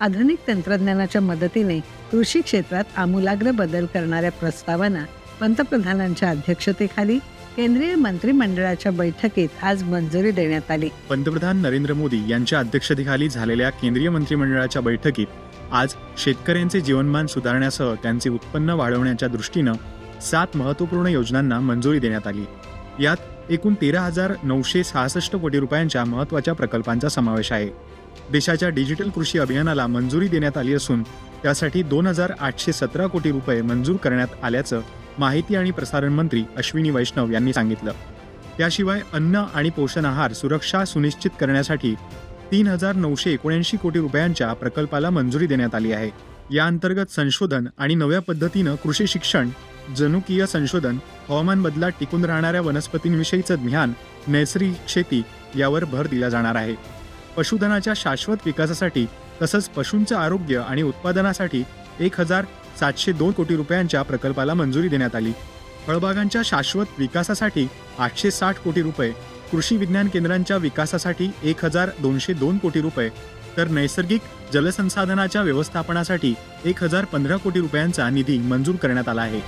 आधुनिक तंत्रज्ञानाच्या मदतीने कृषी क्षेत्रात आमूलाग्र बदल करणाऱ्या प्रस्तावांना पंतप्रधानांच्या अध्यक्षतेखाली केंद्रीय मंत्रिमंडळाच्या बैठकीत आज मंजुरी देण्यात आली. पंतप्रधान नरेंद्र मोदी यांच्या अध्यक्षतेखाली झालेल्या केंद्रीय मंत्रिमंडळाच्या बैठकीत आज शेतकऱ्यांचे जीवनमान सुधारण्यासह त्यांचे उत्पन्न वाढवण्याच्या दृष्टीनं सात महत्त्वपूर्ण योजनांना मंजुरी देण्यात आली. यात एकूण तेरा हजार नऊशे सहासष्ट कोटी रुपयांच्या महत्त्वाच्या प्रकल्पांचा समावेश आहे. देशाच्या डिजिटल कृषी अभियानाला मंजुरी देण्यात आली असून त्यासाठी दोन हजार आठशे सतरा कोटी रुपये मंजूर करण्यात आल्याचं माहिती आणि प्रसारण मंत्री अश्विनी वैष्णव यांनी सांगितलं. त्याशिवाय अन्न आणि पोषण आहार सुरक्षा सुनिश्चित करण्यासाठी तीन हजार नऊशे एकोणऐंशी कोटी रुपयांच्या प्रकल्पाला मंजुरी देण्यात आली आहे. या अंतर्गत संशोधन आणि नव्या पद्धतीनं कृषी शिक्षण जनुकीय संशोधन हवामान बदलात टिकून राहणाऱ्या वनस्पतींविषयीचं ज्ञान नैसर्गिक शेती यावर भर दिला जाणार आहे. पशुधनाच्या शाश्वत विकासासाठी तसंच पशूंचं आरोग्य आणि उत्पादनासाठी एक हजार सातशे दोन कोटी रुपयांच्या प्रकल्पाला मंजुरी देण्यात आली. फळबागांच्या शाश्वत विकासासाठी आठशे साठ कोटी रुपये कृषी विज्ञान केंद्रांच्या विकासासाठी एक हजार दोनशे दोन कोटी रुपये तर नैसर्गिक जलसंसाधनाच्या व्यवस्थापनासाठी एक हजार पंधरा कोटी रुपयांचा निधी मंजूर करण्यात आला आहे.